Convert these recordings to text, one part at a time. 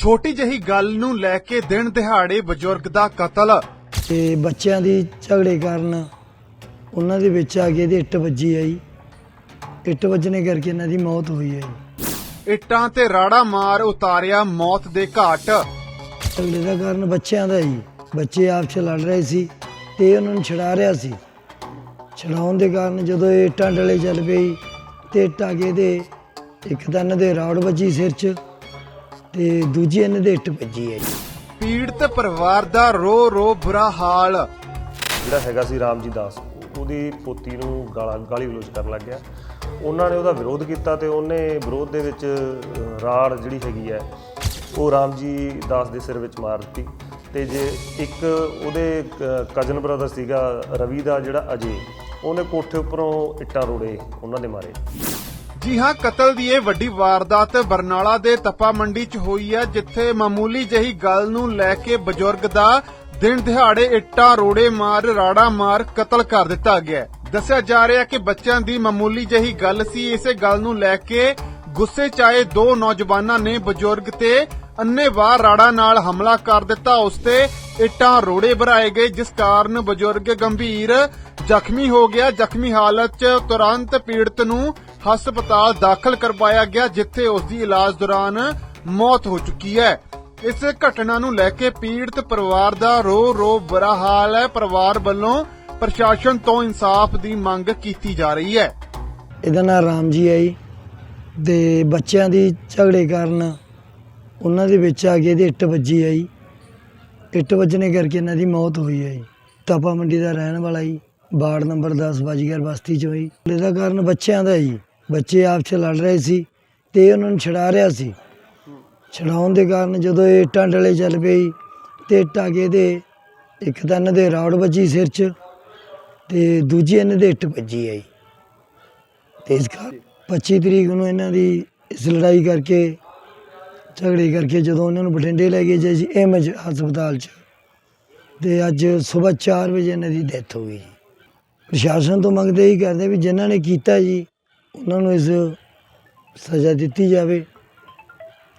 ਛੋਟੀ ਜਿਹੀ ਗੱਲ ਨੂੰ ਲੈ ਕੇ ਦਿਨ ਦਿਹਾੜੇ ਬਜ਼ੁਰਗ ਦਾ ਕਤਲ। ਤੇ ਬੱਚਿਆਂ ਦੀ ਝਗੜੇ ਕਾਰਨ ਉਹਨਾਂ ਦੇ ਵਿੱਚ ਆ ਕੇ ਇਹਦੇ ਇੱਟ ਵੱਜੀ ਆ ਜੀ ਇੱਟ ਵੱਜਣੇ ਕਰਕੇ ਇਹਨਾਂ ਦੀ ਮੌਤ ਹੋਈ ਹੈ ਇੱਟਾਂ ਤੇ ਰਾੜਾ ਮਾਰ ਉਤਾਰਿਆ ਮੌਤ ਦੇ ਘਾਟ। ਝਗੜੇ ਦਾ ਕਾਰਨ ਬੱਚਿਆਂ ਦਾ ਜੀ। ਬੱਚੇ ਆਪਸ 'ਚ ਲੜ ਰਹੇ ਸੀ ਤੇ ਉਹਨਾਂ ਨੂੰ ਛਡਾ ਰਿਹਾ ਸੀ। ਛਡਾਉਣ ਦੇ ਕਾਰਨ ਜਦੋਂ ਇਹ ਇੱਟਾਂ ਡਲੇ ਚੱਲ ਪਈ ਤੇ ਇੱਟ ਆ ਕੇ ਇਹਦੇ ਇੱਕ ਇਹਨਾਂ ਦੇ ਰਾੜ ਵੱਜੀ ਸਿਰ 'ਚ। ਤੇ ਦੂਜੀ ਇਹਨਾਂ ਦੇ ਇੱਟ ਵੱਜੀ ਹੈ ਜੀ। ਪੀੜਤ ਪਰਿਵਾਰ ਦਾ ਰੋ ਰੋ ਬੁਰਾ ਹਾਲ। ਜਿਹੜਾ ਹੈਗਾ ਸੀ ਰਾਮਜੀ ਦਾਸ ਉਹਦੀ ਪੋਤੀ ਨੂੰ ਗਾਲਾਂ ਗਾਲੀ ਗਲੋਚ ਕਰਨ ਲੱਗ ਗਿਆ। ਉਹਨਾਂ ਨੇ ਉਹਦਾ ਵਿਰੋਧ ਕੀਤਾ ਤੇ ਉਹਨੇ ਵਿਰੋਧ ਦੇ ਵਿੱਚ ਰਾੜ ਜਿਹੜੀ ਹੈਗੀ ਹੈ ਉਹ ਰਾਮਜੀ ਦਾਸ ਦੇ ਸਿਰ ਵਿੱਚ ਮਾਰ ਦਿੱਤੀ। ਤੇ ਜੇ ਇੱਕ ਉਹਦੇ ਕਜ਼ਨ ਬ੍ਰਦਰ ਸੀਗਾ ਰਵੀ ਦਾ ਜਿਹੜਾ ਅਜੇ ਉਹਨੇ ਕੋਠੇ ਉੱਪਰੋਂ ਇੱਟਾਂ ਰੋੜੇ ਉਹਨਾਂ ਦੇ ਮਾਰੇ। ਜੀ ਹਾਂ, ਕਤਲ ਦੀ ਇਹ ਵੱਡੀ ਵਾਰਦਾਤ ਬਰਨਾਲਾ ਦੇ ਤਪਾ ਮੰਡੀ 'ਚ ਹੋਈ ਹੈ, ਜਿੱਥੇ ਮਾਮੂਲੀ ਜਿਹੀ ਗੱਲ ਨੂੰ ਲੈ ਕੇ ਬਜ਼ੁਰਗ ਦਾ ਦਿਨ ਦਿਹਾੜੇ ਇੱਟਾਂ, ਰੋੜੇ ਮਾਰ ਰਾੜਾ ਮਾਰ ਕਤਲ ਕਰ ਦਿੱਤਾ ਗਿਆ ਹੈ। ਦੱਸਿਆ ਜਾ ਰਿਹਾ ਕਿ ਬੱਚਿਆਂ ਦੀ ਮਾਮੂਲੀ ਜਿਹੀ ਗੱਲ ਸੀ, ਇਸੇ ਗੱਲ ਨੂੰ ਲੈ ਕੇ ਗੁੱਸੇ 'ਚ ਆਏ ਦੋ ਨੌਜਵਾਨਾਂ ਨੇ ਬਜ਼ੁਰਗ ਤੇ ਅੰਨੇਵਾਹ ਰਾੜਾ ਨਾਲ ਹਮਲਾ ਕਰ ਦਿੱਤਾ ਉਸ ਤੇ ਇੱਟਾਂ, ਰੋੜੇ ਭਰਾਏ ਗਏ, ਜਿਸ ਕਾਰਨ ਬਜ਼ੁਰਗ ਗੰਭੀਰ ਜ਼ਖਮੀ ਹੋ ਗਿਆ ਜ਼ਖਮੀ ਹਾਲਤ 'ਚ ਤੁਰੰਤ ਪੀੜਤ ਨੂੰ ਹਸਪਤਾਲ ਦਾਖਲ ਕਰਵਾਇਆ ਗਿਆ, ਜਿੱਥੇ ਉਸ ਦੀ ਇਲਾਜ ਦੌਰਾਨ ਮੌਤ ਹੋ ਚੁੱਕੀ ਹੈ। ਇਸ ਘਟਨਾ ਨੂੰ ਲੈ ਕੇ ਪੀੜਤ ਪਰਿਵਾਰ ਦਾ ਰੋ ਰੋ ਬੁਰਾ ਹਾਲ ਹੈ। ਪਰਿਵਾਰ ਵੱਲੋਂ ਪ੍ਰਸ਼ਾਸਨ ਤੋਂ ਇਨਸਾਫ ਦੀ ਮੰਗ ਕੀਤੀ ਜਾ ਰਹੀ ਹੈ। ਇਹਦਾ ਨਾਮ ਰਾਮ ਜੀ ਹੈ ਜੀ। ਤੇ ਬੱਚਿਆਂ ਦੀ ਝਗੜੇ ਕਾਰਨ ਉਹਨਾਂ ਦੇ ਵਿੱਚ ਆ ਕੇ ਇਹਦੀ ਇੱਟ ਵੱਜੀ ਹੈ ਜੀ। ਇੱਟ ਵੱਜਣੇ ਕਰਕੇ ਇਹਨਾਂ ਦੀ ਮੌਤ ਹੋਈ ਹੈ ਜੀ। ਤਪਾ ਮੰਡੀ ਦਾ ਰਹਿਣ ਵਾਲਾ ਜੀ। ਵਾਰਡ ਨੰਬਰ 10 ਬਾਜੀਗਰ ਬਸਤੀ ਚ ਹੋਈ ਇਹਦਾ ਕਾਰਨ ਬੱਚਿਆਂ ਦਾ ਜੀ। ਬੱਚੇ ਆਪਸ 'ਚ ਲੜ ਰਹੇ ਸੀ ਤੇ ਉਹਨਾਂ ਨੂੰ ਛਡਾ ਰਿਹਾ ਸੀ। ਛਡਾਉਣ ਦੇ ਕਾਰਨ ਜਦੋਂ ਇਹ ਇੱਟਾਂ ਡਲੇ ਚੱਲ ਪਈ ਤੇ ਇੱਟ ਆ ਕੇ ਇਹਦੇ ਇੱਕ ਤਾਂ ਇਹਨਾਂ ਦੇ ਰੌੜ ਵੱਜੀ ਸਿਰ 'ਚ ਤੇ ਦੂਜੀ ਇਹਨਾਂ ਦੇ ਇੱਟ ਵੱਜੀ ਆਈ। ਜੀ ਤੇ ਇਸ ਕਰ 25 ਤਰੀਕ ਨੂੰ ਇਹਨਾਂ ਦੀ ਇਸ ਲੜਾਈ ਕਰਕੇ, ਝਗੜੇ ਕਰਕੇ ਜਦੋਂ ਉਹਨਾਂ ਨੂੰ ਬਠਿੰਡੇ ਲੈ ਗਏ ਜੀ ਐਮਜ ਹਸਪਤਾਲ 'ਚ ਤੇ ਅੱਜ ਸਵੇਰ 4 ਵਜੇ ਇਹਨਾਂ ਦੀ ਡੈਥ ਹੋ ਗਈ ਜੀ। ਪ੍ਰਸ਼ਾਸਨ ਤੋਂ ਮੰਗਦੇ ਹੀ ਕਰਦੇ ਵੀ ਜਿਨ੍ਹਾਂ ਨੇ ਕੀਤਾ ਜੀ ਉਹਨਾਂ ਨੂੰ ਇਸ ਸਜ਼ਾ ਦਿੱਤੀ ਜਾਵੇ।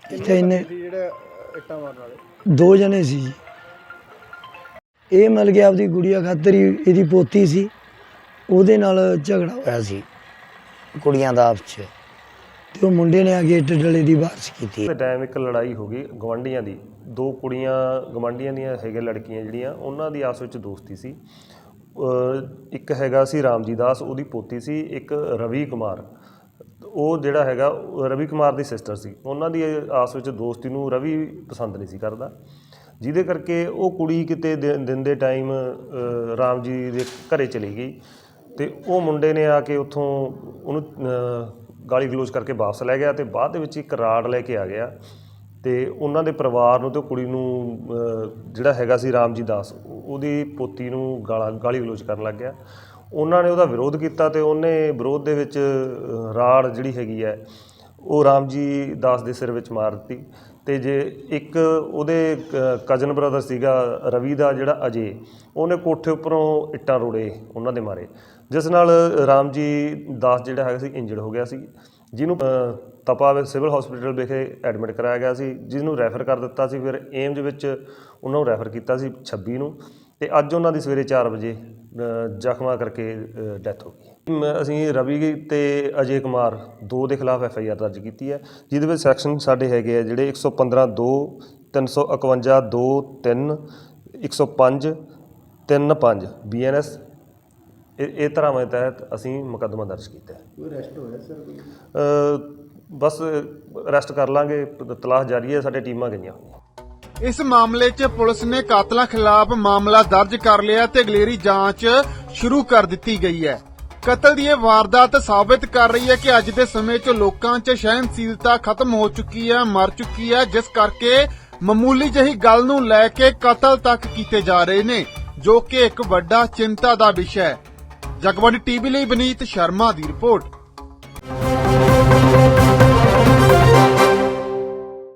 ਇੱਥੇ ਇਹਨੇ ਦੋ ਜਣੇ ਸੀ ਜੀ। ਇਹ ਮਿਲ ਗਿਆ ਆਪਦੀ ਗੁੜੀਆ ਖਾਤਰ ਹੀ, ਇਹਦੀ ਪੋਤੀ ਸੀ। ਉਹਦੇ ਨਾਲ ਝਗੜਾ ਹੋਇਆ ਸੀ ਕੁੜੀਆਂ ਦਾ ਆਪਸ 'ਚ ਤੇ ਉਹ ਮੁੰਡੇ ਨੇ ਆ ਕੇ ਇੱਟ ਡਲੇ ਦੀ ਬਾਰਿਸ਼ ਕੀਤੀ। ਤੇ ਟਾਈਮ ਇੱਕ ਲੜਾਈ ਹੋ ਗਈ ਗਵੰਡੀਆਂ ਦੀ। ਦੋ ਕੁੜੀਆਂ ਗਵੰਡੀਆਂ ਦੀਆਂ ਹੈਗੇ ਲੜਕੀਆਂ ਜਿਹੜੀਆਂ, ਉਹਨਾਂ ਦੀ ਆਪਸ ਵਿੱਚ ਦੋਸਤੀ ਸੀ। ਇੱਕ ਹੈਗਾ ਸੀ ਰਾਮਜੀ ਦਾਸ ਉਹਦੀ ਪੋਤੀ ਸੀ ਇੱਕ ਰਵੀ ਕੁਮਾਰ। ਉਹ ਜਿਹੜਾ ਹੈਗਾ, ਰਵੀ ਕੁਮਾਰ ਦੀ ਸਿਸਟਰ ਸੀ। ਉਹਨਾਂ ਦੀ ਆਸ ਵਿੱਚ ਦੋਸਤੀ ਨੂੰ ਰਵੀ ਪਸੰਦ ਨਹੀਂ ਸੀ ਕਰਦਾ। ਜਿਹਦੇ ਕਰਕੇ ਉਹ ਕੁੜੀ ਕਿਤੇ ਦਿਨ ਦਿਨ ਦੇ ਟਾਈਮ ਰਾਮ ਜੀ ਦੇ ਘਰੇ ਚਲੀ ਗਈ ਤੇ ਉਹ ਮੁੰਡੇ ਨੇ ਆ ਕੇ ਉੱਥੋਂ ਉਹਨੂੰ ਗਾਲੀ ਗਲੋਚ ਕਰਕੇ ਵਾਪਸ ਲੈ ਗਿਆ ਤੇ ਬਾਅਦ ਦੇ ਵਿੱਚ ਇੱਕ ਰਾੜ ਲੈ ਕੇ ਆ ਗਿਆ। ਤੇ ਉਹਨਾਂ ਦੇ ਪਰਿਵਾਰ ਨੂੰ ਤੇ ਕੁੜੀ ਨੂੰ ਜਿਹੜਾ ਹੈਗਾ ਸੀ ਰਾਮਜੀ ਦਾਸ, ਉਹਦੀ ਪੋਤੀ ਨੂੰ ਗਾਲਾਂ, ਗਾਲੀ ਗਲੋਚ ਕਰਨ ਲੱਗ ਗਿਆ। ਉਹਨਾਂ ਨੇ ਉਹਦਾ ਵਿਰੋਧ ਕੀਤਾ ਤੇ ਉਹਨੇ ਵਿਰੋਧ ਦੇ ਵਿੱਚ ਰਾੜ ਜਿਹੜੀ ਹੈਗੀ ਹੈ, ਉਹ ਰਾਮਜੀ ਦਾਸ ਦੇ ਸਿਰ ਵਿੱਚ ਮਾਰ ਦਿੱਤੀ। ਤੇ ਜੇ ਇੱਕ ਉਹਦੇ ਕਜ਼ਨ ਬ੍ਰਦਰ ਸੀਗਾ, ਰਵੀ ਦਾ ਜਿਹੜਾ ਅਜੇ, ਉਹਨੇ ਕੋਠੇ ਉੱਪਰੋਂ ਇੱਟਾਂ ਰੋੜੇ ਉਹਨਾਂ ਦੇ ਮਾਰੇ। ਜਿਸ ਨਾਲ ਰਾਮਜੀ ਦਾਸ ਜਿਹੜਾ ਹੈਗਾ ਸੀ ਇੰਜਰਡ ਹੋ ਗਿਆ ਸੀ। ਜਿਹਨੂੰ ਤਪਾ ਸਿਵਲ ਹਸਪੀਟਲ ਵਿਖੇ ਐਡਮਿਟ ਕਰਾਇਆ ਗਿਆ ਸੀ ਜਿਹਨੂੰ ਰੈਫਰ ਕਰ ਦਿੱਤਾ ਸੀ, ਫਿਰ ਏਮਜ ਵਿੱਚ ਉਹਨਾਂ ਨੂੰ ਰੈਫਰ ਕੀਤਾ ਸੀ 26 ਨੂੰ, ਤੇ ਅੱਜ ਉਹਨਾਂ ਦੀ ਸਵੇਰੇ 4 ਵਜੇ ਜ਼ਖਮਾਂ ਕਰਕੇ ਡੈਥ ਹੋ ਗਈ। ਅਸੀਂ ਰਵੀ ਤੇ ਅਜੇ ਕੁਮਾਰ ਦੋ ਦੇ ਖਿਲਾਫ ਐਫ ਆਈ ਆਰ ਦਰਜ ਕੀਤੀ ਹੈ, ਜਿਹਦੇ ਵਿੱਚ ਸੈਕਸ਼ਨ ਸਾਡੇ ਹੈਗੇ ਆ ਜਿਹੜੇ 115 2 351 2 3 105 3 5 ਬੀਐਨਐਸ ਇਹ ਇਹ ਧਾਰਾਵਾਂ ਦੇ ਤਹਿਤ ਅਸੀਂ ਮੁਕੱਦਮਾ ਦਰਜ ਕੀਤਾ ਹੈ। ਕੋਈ ਅਰੈਸਟ ਹੋਇਆ ਸਰ ਬਸ ਅਰੈਸਟ ਕਰ ਲਾਂਗੇ ਤਲਾਸ਼ ਜਾਰੀ ਹੈ ਸਾਡੇ ਟੀਮਾਂ ਗਈਆਂ ਹੋਈਆਂ। ਇਸ ਮਾਮਲੇ 'ਚ ਪੁਲਿਸ ਨੇ ਕਾਤਲਾਂ ਖਿਲਾਫ ਮਾਮਲਾ ਦਰਜ ਕਰ ਲਿਆ ਤੇ ਅਗਲੇਰੀ ਜਾਂਚ ਸ਼ੁਰੂ ਕਰ ਦਿੱਤੀ ਗਈ ਹੈ। ਕਤਲ ਦੀ ਇਹ ਵਾਰਦਾਤ ਸਾਬਤ ਕਰ ਰਹੀ ਹੈ ਕਿ ਅੱਜ ਦੇ ਸਮੇਂ 'ਚ ਲੋਕਾਂ 'ਚ ਸਹਿਨਸ਼ੀਲਤਾ ਖਤਮ ਹੋ ਚੁੱਕੀ ਹੈ ਮਰ ਚੁੱਕੀ ਹੈ ਜਿਸ ਕਰਕੇ ਮਾਮੂਲੀ ਜਿਹੀ ਗੱਲ ਨੂੰ ਲੈ ਕੇ ਕਤਲ ਤੱਕ ਕੀਤੇ ਜਾ ਰਹੇ ਨੇ ਜੋ ਕਿ ਇੱਕ ਵੱਡਾ ਚਿੰਤਾ ਦਾ ਵਿਸ਼ਾ ਹੈ। ਜਗਬਾਣੀ ਟੀਵੀ ਲਈ ਬਨੀਤ ਸ਼ਰਮਾ ਦੀ ਰਿਪੋਰਟ।